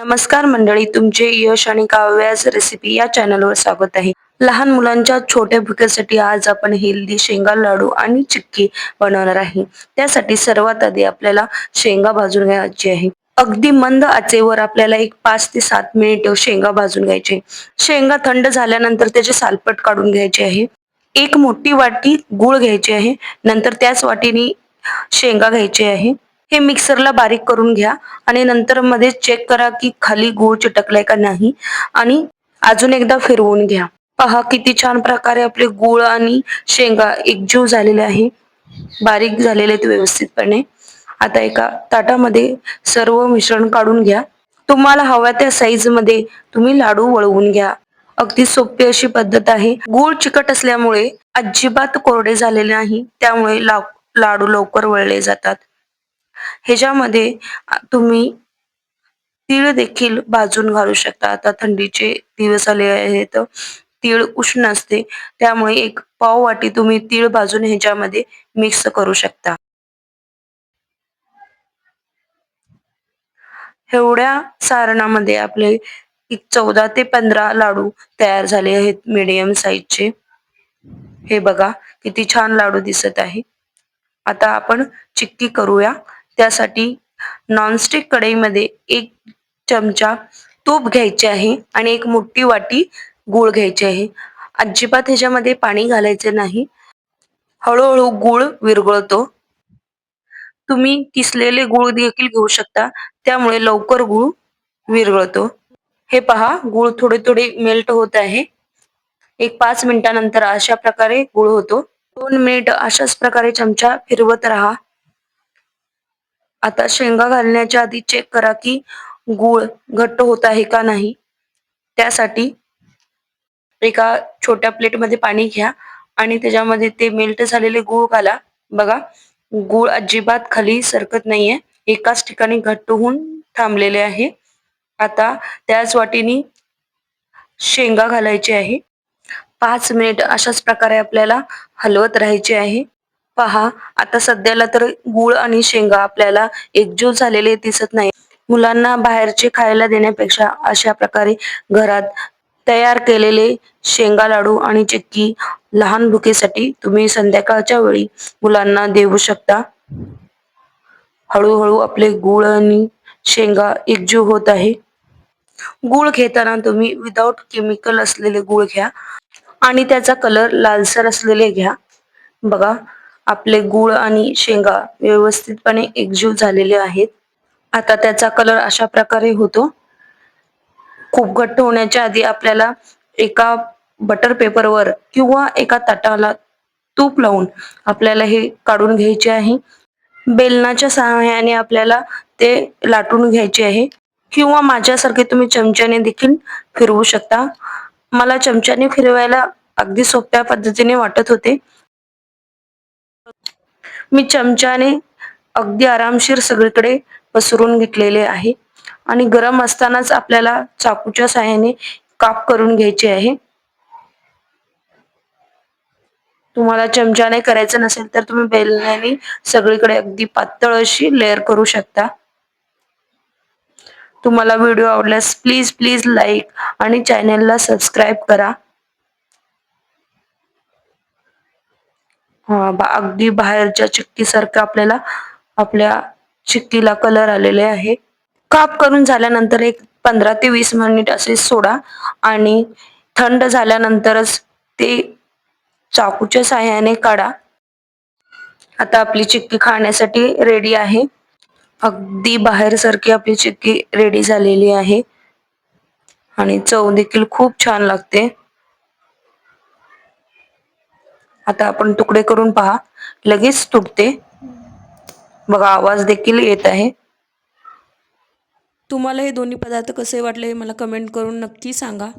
नमस्कार मंडळी तुमचे यश आणि काव्यास रेसिपी या चॅनलवर स्वागत आहे. लहान मुलांच्या छोट्या भुक्यासाठी आज आपण हेल्दी शेंगा लाडू आणि चिक्की बनवणार आहे. त्यासाठी सर्वात आधी आपल्याला शेंगा भाजून घ्यायची आहे. अगदी मंद आचेवर आपल्याला एक पाच ते सात मिनिट शेंगा भाजून घ्यायचे. शेंगा थंड झाल्यानंतर त्याचे सालपट काढून घ्यायचे आहे. एक मोठी वाटी गुळ घ्यायची आहे. नंतर त्याच वाटीने शेंगा घ्यायची आहे. हे मिक्सरला बारीक करून घ्या आणि नंतर मध्ये चेक करा की खाली गूळ चिटकलाय का नाही. आणि अजून एकदा फिरवून घ्या. पहा किती छान प्रकारे आपले गूळ आणि शेंगा एकजीव झालेले आहे. बारीक झालेले आहेत व्यवस्थितपणे. आता एका ताटामध्ये सर्व मिश्रण काढून घ्या. तुम्हाला हव्या त्या साईजमध्ये तुम्ही लाडू वळवून घ्या. अगदी सोपी अशी पद्धत आहे. गूळ चिकट असल्यामुळे अजिबात कोरडे झालेले नाही. त्यामुळे लाडू लवकर वळले जातात. ह्याच्यामध्ये तुम्ही तीळ देखील भाजून घालू शकता. आता थंडीचे दिवस आले आहेत. तीळ उष्ण असते. त्यामुळे एक पाव वाटी तुम्ही तीळ भाजून ह्याच्यामध्ये मिक्स करू शकता. एवढ्या सारणामध्ये आपले एक चौदा ते पंधरा लाडू तयार झाले आहेत मीडियम साईजचे हे बघा किती छान लाडू दिसत आहे. आता आपण चिक्की करूया. त्यासाठी नॉनस्टिक कढईमध्ये एक चमचा तूप घ्यायचे आहे आणि एक मोठी वाटी गूळ घ्यायचे आहे. अजिबात ह्याच्यामध्ये पाणी घालायचे नाही. हळूहळू गूळ विरघळतो. तुम्ही किसलेले गूळ देखील घेऊ शकता. त्यामुळे लवकर गूळ विरघळतो. हे पहा गूळ थोडे थोडे मेल्ट होत आहे. एक पाच मिनिटानंतर अशा प्रकारे गुळ होतो. दोन मिनिट अशाच प्रकारे चमचा फिरवत राहा. आता शेंगा घालण्याच्या आधी चेक करा की गूळ घट्ट होत आहे का नाही. त्यासाठी एका छोट्या प्लेटमध्ये पाणी घ्या आणि त्याच्यामध्ये ते मेल्ट झालेले गूळ घाला. बघा गूळ अजिबात खाली सरकत नाहीये. एकाच ठिकाणी घट्ट होऊन थांबलेले आहे. आता त्याच वाटीनी शेंगा घालायचे आहे. पाच मिनिट अशाच प्रकारे आपल्याला हलवत राहायचे आहे. पहा आता सध्याला तर गुळ आणि शेंगा आपल्याला एकजूट झालेले दिसत नाही. मुलांना बाहेरचे खायला देण्यापेक्षा अशा प्रकारे घरात तयार केलेले शेंगा लाडू आणि चिक्की लहान भुकेसाठी तुम्ही संध्याकाळच्या वेळी मुलांना देऊ शकता. हळूहळू आपले गुळ आणि शेंगा एकजीव होत आहे. गुळ घेताना तुम्ही विदाउट केमिकल असलेले गुळ घ्या आणि त्याचा कलर लालसर असलेले घ्या. बघा आपले गुळ आणि शेंगा व्यवस्थितपणे एकजीव झालेले आहेत. आता त्याचा कलर अशा प्रकारे होतो. खूप घट्ट होण्याच्या आधी आपल्याला एका बटर पेपरवर किंवा एका ताटाला तूप लावून आपल्याला हे काढून घ्यायचे आहे. बेलनाच्या सहाय्याने आपल्याला ते लाटून घ्यायचे आहे. किंवा माझ्यासारखे तुम्ही चमच्याने देखील फिरवू शकता. मला चमच्याने फिरवायला अगदी सोप्या पद्धतीने वाटत होते. मी चमच्याने अगदी आरामशीर सगळीकडे पसरून घेतलेले आहे. आणि गरम असतानाच आपल्याला चाकूच्या साह्याने काप करून घ्यायचे आहे. तुम्हाला चमच्याने करायचं नसेल तर तुम्ही बेलण्याने सगळीकडे अगदी पातळ अशी लेअर करू शकता. तुम्हाला व्हिडिओ आवडल्यास प्लीज प्लीज लाईक आणि चॅनेलला सबस्क्राईब करा. अगदी बाहेरच्या चिक्की सारखं आपल्याला आपल्या चिक्कीला कलर आलेले आहे. काप करून झाल्यानंतर एक पंधरा ते वीस मिनिट असे सोडा आणि थंड झाल्यानंतरच ते चाकूच्या साह्याने काढा. आता आपली चिक्की खाण्यासाठी रेडी आहे. अगदी बाहेर सारखी आपली चिक्की रेडी झालेली आहे. आणि चव देखील खूप छान लागते. आता आपण तुकडे करून पहा. लगेच तुटते. बघा आवाज देखील येत आहे. तुम्हाला हे दोन्ही पदार्थ कसे वाटले मला कमेंट करून नक्की सांगा.